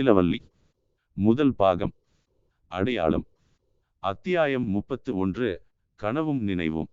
முத்திலவல்லி முதல் பாகம். அடையாளம். அத்தியாயம் முப்பத்து ஒன்று. கனவும் நினைவும்.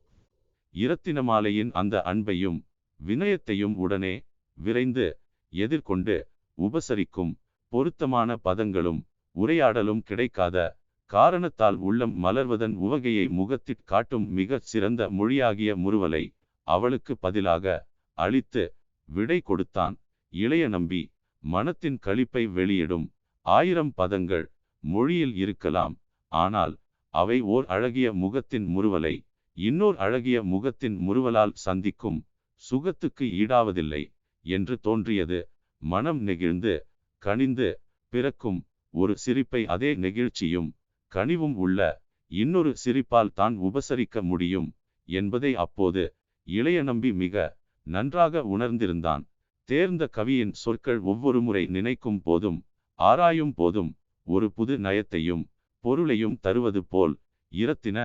இரத்தினமாலையின் அந்த அன்பையும் வினயத்தையும் உடனே விரைந்து எதிர்கொண்டு உபசரிக்கும் பொருத்தமான பதங்களும் உரையாடலும் கிடைக்காத காரணத்தால் உள்ளம் மலர்வதன் உவகையை முகத்திற் காட்டும் மிகச் சிறந்த மொழியாகிய முறுவலை அவளுக்கு பதிலாக அளித்து விடை கொடுத்தான் இளைய நம்பி. மனத்தின் களிப்பை வெளியிடும் ஆயிரம் பதங்கள் மொழியில் இருக்கலாம். ஆனால் அவை ஓர் அழகிய முகத்தின் முறுவலை இன்னோர் அழகிய முகத்தின் முறுவலால் சந்திக்கும் சுகத்துக்கு ஈடாவதில்லை என்று தோன்றியது. மனம் நெகிழ்ந்து கனிந்து பிறக்கும் ஒரு சிரிப்பை அதே நெகிழ்ச்சியும் கனிவும் உள்ள இன்னொரு சிரிப்பால் தான் உபசரிக்க முடியும் என்பதை அப்போது இளைய நம்பி மிக நன்றாக உணர்ந்திருந்தான். தேர்ந்த கவியின் சொற்கள் ஒவ்வொரு முறை நினைக்கும் போதும் ஆராயும் போதும் ஒரு புது நயத்தையும் பொருளையும் தருவது போல் இரத்தின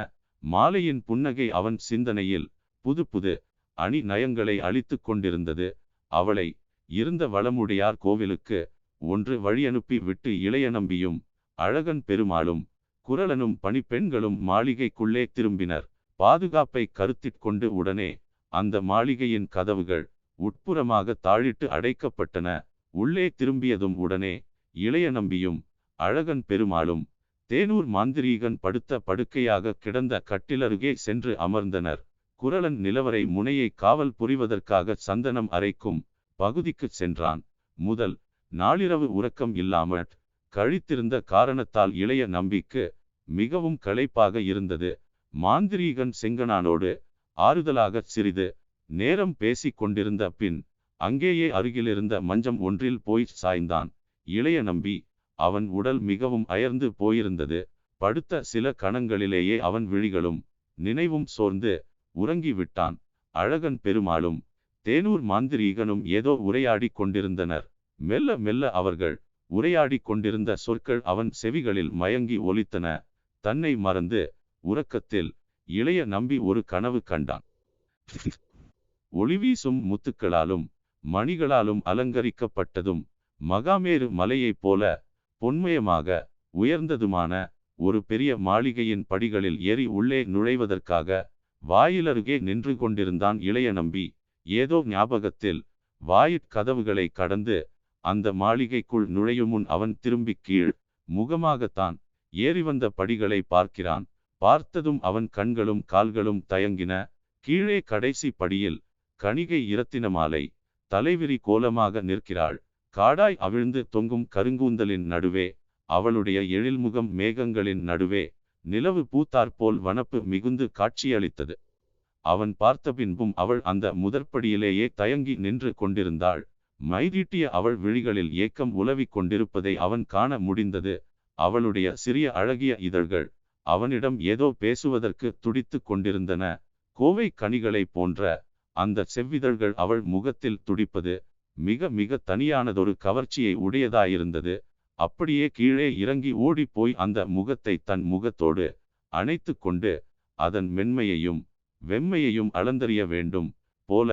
மாலையின் புன்னகை அவன் சிந்தனையில் புது புது அணி நயங்களை அழித்து கொண்டிருந்தது. அவளை இருந்த வளமுடையார் கோவிலுக்கு ஒன்று வழியனுப்பி விட்டு இளைய நம்பியும் அழகன் பெருமாளும் குரலனும் பணிப்பெண்களும் மாளிகைக்குள்ளே திரும்பினர். பாதுகாப்பை கருத்திற்கொண்டு உடனே அந்த மாளிகையின் கதவுகள் உட்புறமாக தாழிட்டு அடைக்கப்பட்டன. உள்ளே திரும்பியதும் உடனே இளைய நம்பியும் அழகன் பெருமாளும் தேனூர் மாந்திரீகன் படுத்த படுக்கையாக கிடந்த கட்டிலருகே சென்று அமர்ந்தனர். குரலன் நிலவரை முனையை காவல் புரிவதற்காக சந்தனம் அரைக்கும் பகுதிக்கு சென்றான். முதல் நாளிரவு உறக்கம் இல்லாமல் கழித்திருந்த காரணத்தால் இளைய நம்பிக்கு மிகவும் களைப்பாக இருந்தது. மாந்திரீகன் செங்கனானோடு ஆறுதலாக சிறிது நேரம் பேசிக் கொண்டிருந்த பின் அங்கேயே அருகிலிருந்த மஞ்சம் ஒன்றில் போய் சாய்ந்தான். இளைய நம்பி அவன் உடல் மிகவும் அயர்ந்து போயிருந்தது. படுத்த சில கணங்களிலேயே அவன் விழிகளும் நினைவும் சோர்ந்து உறங்கி விட்டான் அழகன் பெருமாளும் தேனூர் மாந்திரீகனும் ஏதோ உரையாடி கொண்டிருந்தனர். மெல்ல மெல்ல அவர்கள் உரையாடி கொண்டிருந்த சொற்கள் அவன் செவிகளில் மயங்கி ஒலித்தன. தன்னை மறந்து உறக்கத்தில் இளைய நம்பி ஒரு கனவு கண்டான். ஒளிவீசும் முத்துக்களாலும் மணிகளாலும் அலங்கரிக்கப்பட்டதும் மகாமேரு மலையைப் போல பொன்மயமாக உயர்ந்ததுமான ஒரு பெரிய மாளிகையின் படிகளில் ஏறி உள்ளே நுழைவதற்காக வாயிலருகே நின்று கொண்டிருந்தான் இளைய நம்பி. ஏதோ ஞாபகத்தில் வாயிற் கதவுகளை கடந்து அந்த மாளிகைக்குள் நுழையுமுன் அவன் திரும்பி கீழ் முகமாகத்தான் ஏறி வந்த படிகளை பார்க்கிறான். பார்த்ததும் அவன் கண்களும் கால்களும் தயங்கின. கீழே கடைசி படியில் கணிகை இரத்தினமாலை தலைவிரி கோலமாக நிற்கிறாள். காடாய் அவிழ்ந்து தொங்கும் கருங்கூந்தலின் நடுவே அவளுடைய எழில்முகம் மேகங்களின் நடுவே நிலவு பூத்தாற்போல் வனப்பு மிகுந்து காட்சியளித்தது. அவன் பார்த்த பின்பும் அவள் அந்த முதற்படியிலேயே தயங்கி நின்று கொண்டிருந்தாள். மைதீட்டிய அவள் விழிகளில் ஏக்கம் உலவிக் கொண்டிருப்பதை அவன் காண முடிந்தது. அவளுடைய சிறிய அழகிய இதழ்கள் அவனிடம் ஏதோ பேசுவதற்கு துடித்து கொண்டிருந்தன. கோவை கனிகளைப் போன்ற அந்த செவ்விதழ்கள் அவள் முகத்தில் துடிப்பது மிக மிக தனியானதொரு கவர்ச்சியை உடையதாயிருந்தது. அப்படியே கீழே இறங்கி ஓடிப்போய் அந்த முகத்தை தன் முகத்தோடு அணைத்து கொண்டு அதன் மென்மையையும் வெம்மையையும் அளந்தறிய வேண்டும் போல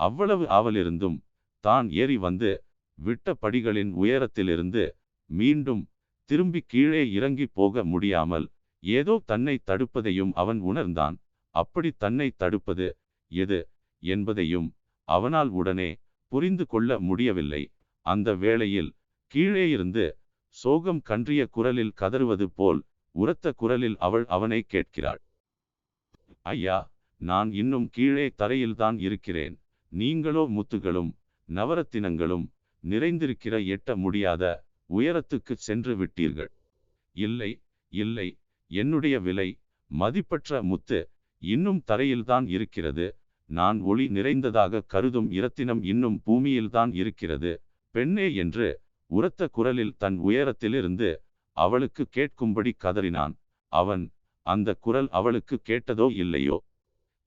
அவ்வளவு ஆவலிருந்தும் தான் ஏறி வந்து விட்ட படிகளின் உயரத்திலிருந்து மீண்டும் திரும்பி கீழே இறங்கி போக முடியாமல் ஏதோ தன்னை தடுப்பதையும் அவன் உணர்ந்தான். அப்படி தன்னை தடுப்பது எது? என்பதையும் அவனால் உடனே புரிந்து கொள்ள முடியவில்லை. அந்த வேளையில் கீழே இருந்து சோகம் கன்றிய குரலில் கதறுவது போல் உரத்த குரலில் அவள் அவனை கேட்கிறாள். ஐயா நான் இன்னும் கீழே தரையில்தான் இருக்கிறேன். நீங்களோ முத்துகளும் நவரத்தினங்களும் நிறைந்திருக்கிற எட்ட முடியாத உயரத்துக்கு சென்று விட்டீர்கள். இல்லை இல்லை என்னுடைய விலை மதிப்பற்ற முத்து இன்னும் தரையில்தான் இருக்கிறது. நான் ஒளி நிறைந்ததாக கருதும் இரத்தினம் இன்னும் பூமியில்தான் இருக்கிறது. பெண்ணே என்று உரத்த குரலில் தன் உயரத்திலிருந்து அவளுக்கு கேட்கும்படி கதறினான். அவன் அந்த குரல் அவளுக்கு கேட்டதோ இல்லையோ?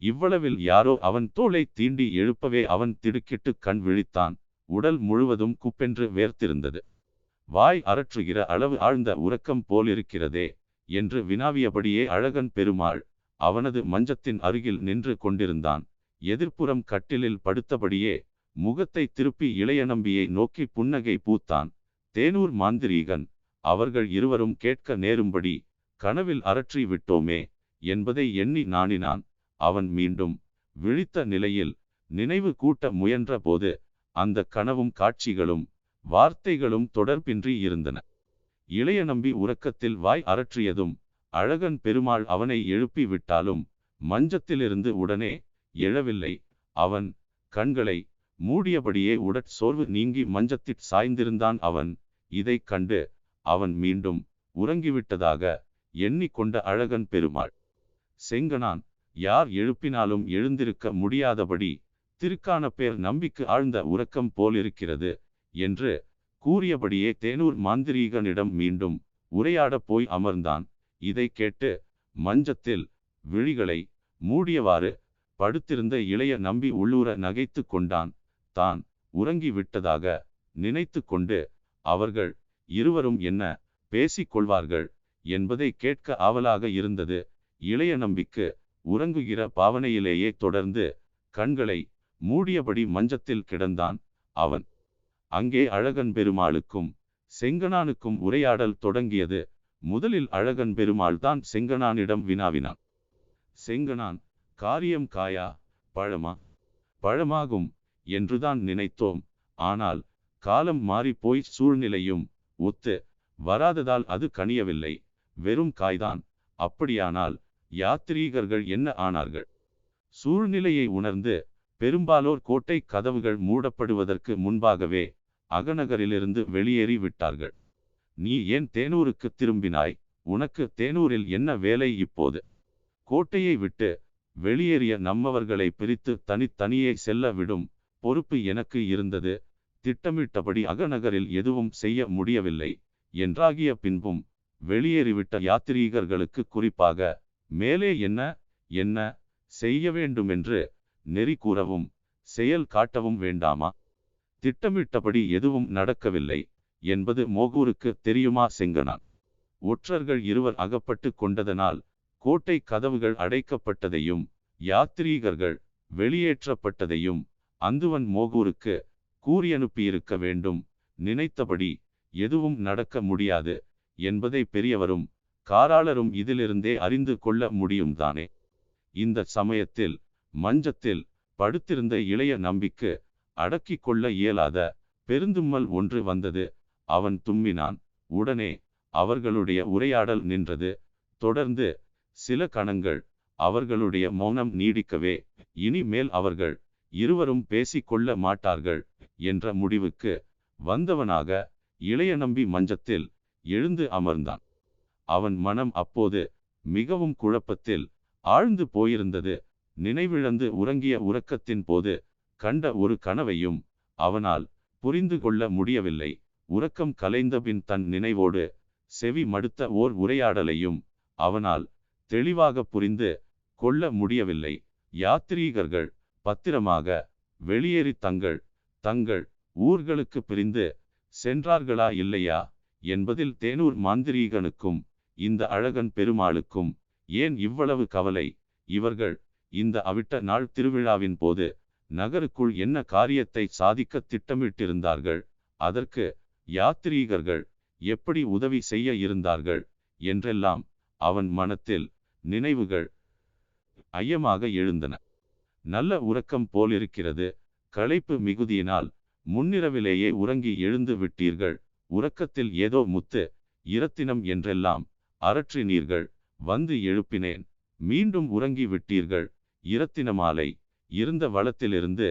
இவ்வளவில் யாரோ அவன் தோளை தீண்டி எழுப்பவே அவன் திடுக்கிட்டு கண் விழித்தான். உடல் முழுவதும் குப்பென்று வேர்த்திருந்தது. வாய் அரற்றுகிற அளவு ஆழ்ந்த உறக்கம் போலிருக்கிறதே என்று வினாவியபடியே அழகன் பெருமாள் அவனது மஞ்சத்தின் அருகில் நின்று கொண்டிருந்தான். எதிர்ப்புறம் கட்டிலில் படுத்தபடியே முகத்தை திருப்பி இளைய நம்பியை நோக்கி புன்னகை பூத்தான். தேனூர் மாந்திரீகன் அவர்கள் இருவரும் கேட்க நேரும்படி கனவில் அரற்றி விட்டோமே என்பதை எண்ணி நாணினான். அவன் மீண்டும் விழித்த நிலையில் நினைவு கூட்ட முயன்ற போது அந்த கனவும் காட்சிகளும் வார்த்தைகளும் தொடர்பின்றி இருந்தன. இளைய நம்பி உறக்கத்தில் வாய் அரற்றியதும் அழகன் பெருமாள் அவனை எழுப்பி விட்டாலும் மஞ்சத்திலிருந்து உடனே எழவில்லை. அவன் கண்களை மூடியபடியே உடற் சோர்வு நீங்கி மஞ்சத்திற் சாய்ந்திருந்தான் அவன். இதை கண்டு அவன் மீண்டும் உறங்கிவிட்டதாக எண்ணிக்கொண்ட அழகன் பெருமாள். செங்கனான் யார் எழுப்பினாலும் எழுந்திருக்க முடியாதபடி திருக்கான பேர் நம்பிக்கு ஆழ்ந்த உறக்கம் போலிருக்கிறது என்று கூறியபடியே தேனூர் மாந்திரீகனிடம் மீண்டும் உரையாடப் போய் அமர்ந்தான். இதை கேட்டு மஞ்சத்தில் விழிகளை மூடியவாறு படுத்திருந்த இளைய நம்பி உள்ளூர நகைத்து கொண்டான். தான் உறங்கி விட்டதாக நினைத்து கொண்டு அவர்கள் இருவரும் என்ன பேசிக் கொள்வார்கள் என்பதை கேட்க ஆவலாக இருந்தது. இளைய நம்பிக்கு உறங்குகிற பாவனையிலேயே தொடர்ந்து கண்களை மூடியபடி மஞ்சத்தில் கிடந்தான் அவன். அங்கே அழகன் பெருமாளுக்கும் செங்கனானுக்கும் உரையாடல் தொடங்கியது. முதலில் அழகன் பெருமாள் தான் செங்கனானிடம் வினாவினான். செங்கனான் காரியம் காயா? பழமா? பழமாகும் என்றுதான் நினைத்தோம். ஆனால் காலம் மாறிப்போய் சூழ்நிலையும் ஒத்து வராததால் அது கனியவில்லை. வெறும் காய்தான். அப்படியானால் யாத்ரீகர்கள் என்ன ஆனார்கள்? சூழ்நிலையை உணர்ந்து பெரும்பாலோர் கோட்டை கதவுகள் மூடப்படுவதற்கு முன்பாகவே அகநகரிலிருந்து வெளியேறி விட்டார்கள். நீ ஏன் தேனூருக்கு திரும்பினாய்? உனக்கு தேனூரில் என்ன வேலை இப்போது? கோட்டையை விட்டு வெளியேறிய நம்மவர்களை பிரித்து தனித்தனியே செல்ல விடும் பொறுப்பு எனக்கு இருந்தது. திட்டமிட்டபடி அகநகரில் எதுவும் செய்ய முடியவில்லை என்றாகிய பின்பும் வெளியேறிவிட்ட யாத்திரீகர்களுக்கு குறிப்பாக மேலே என்ன என்ன செய்ய வேண்டுமென்று நெறி கூறவும் செயல் காட்டவும் வேண்டாமா? திட்டமிட்டபடி எதுவும் நடக்கவில்லை என்பது மோகூருக்கு தெரியுமா? செங்கனான். ஒற்றர்கள் இருவர் அகப்பட்டு கொண்டதனால் கோட்டை கதவுகள் அடைக்கப்பட்டதையும் யாத்ரீகர்கள் வெளியேற்றப்பட்டதையும் அந்துவன் மோகூருக்கு கூறியனுப்பியிருக்க வேண்டும். நினைத்தபடி எதுவும் நடக்க முடியாது என்பதை பெரியவரும் காராளரும் இதிலிருந்தே அறிந்து கொள்ள முடியும் தானே. இந்த சமயத்தில் மஞ்சத்தில் படுத்திருந்த இளைய நம்பிக்கு அடக்கிக் கொள்ள இயலாத பெருந்தும்மல் ஒன்று வந்தது. அவன் தும்மினான். உடனே அவர்களுடைய உரையாடல் நின்றது. தொடர்ந்து சில கணங்கள் அவர்களுடைய மௌனம் நீடிக்கவே இனிமேல் அவர்கள் இருவரும் பேசிக்கொள்ள மாட்டார்கள் என்ற முடிவுக்கு வந்தவனாக இளைய நம்பி மஞ்சத்தில் எழுந்து அமர்ந்தான். அவன் மனம் அப்போது மிகவும் குழப்பத்தில் ஆழ்ந்து போயிருந்தது. நினைவிழந்து உறங்கிய உறக்கத்தின் போது கண்ட ஒரு கனவையும் அவனால் புரிந்து கொள்ள முடியவில்லை. உறக்கம் கலைந்தபின் தன் நினைவோடு செவி மடுத்த ஓர் உரையாடலையும் அவனால் தெளிவாக புரிந்து கொள்ள முடியவில்லை. யாத்ரீகர்கள் பத்திரமாக வெளியேறி தங்கள் தங்கள் ஊர்களுக்கு பிரிந்து சென்றார்களா இல்லையா என்பதில் தேனூர் மாந்திரீகனுக்கும் இந்த அழகன் பெருமாளுக்கும் ஏன் இவ்வளவு கவலை? இவர்கள் இந்த அவிட்ட நாள் திருவிழாவின் போது நகருக்குள் என்ன காரியத்தை சாதிக்க திட்டமிட்டிருந்தார்கள்? அதற்கு யாத்ரீகர்கள் எப்படி உதவி செய்ய இருந்தார்கள்? என்றெல்லாம் அவன் மனத்தில் நினைவுகள் ஐயமாக எழுந்தன. நல்ல உறக்கம் போலிருக்கிறது. களைப்பு மிகுதியினால் முன்னிரவிலேயே உறங்கி எழுந்து விட்டீர்கள். உறக்கத்தில் ஏதோ முத்து இரத்தினம் என்றெல்லாம் அரற்றினீர்கள். வந்து எழுப்பினேன். மீண்டும் உறங்கி விட்டீர்கள். இரத்தினமாலை இருந்த வளத்திலிருந்து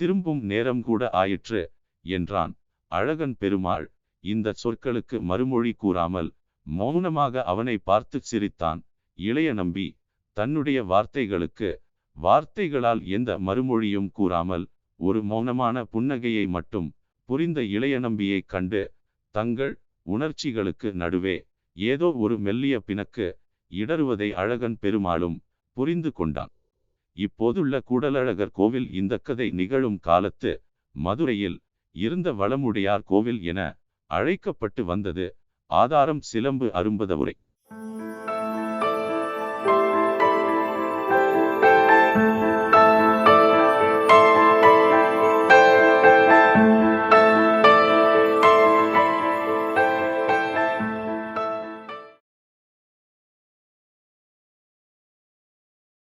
திரும்பும் நேரம் கூட ஆயிற்று என்றான். அழகன் பெருமாள் இந்த சொற்களுக்கு மறுமொழி கூறாமல் மௌனமாக அவனை பார்த்து சிரித்தான். இளைய நம்பி தன்னுடைய வார்த்தைகளுக்கு வார்த்தைகளால் எந்த மறுமொழியும் கூறாமல் ஒரு மௌனமான புன்னகையை மட்டும் புரிந்த இளைய நம்பியைக் கண்டு தங்கள் உணர்ச்சிகளுக்கு நடுவே ஏதோ ஒரு மெல்லிய பிணக்கு இடறுவதை அழகன் பெருமாளும் புரிந்து கொண்டான். இப்போதுள்ள கூடலழகர் கோவில் இந்த கதை நிகழும் காலத்து மதுரையில் இருந்த வளமுடையார் கோவில் என அழைக்கப்பட்டு வந்தது ஆதாரம் சிலம்பு அரும்பதவுரை.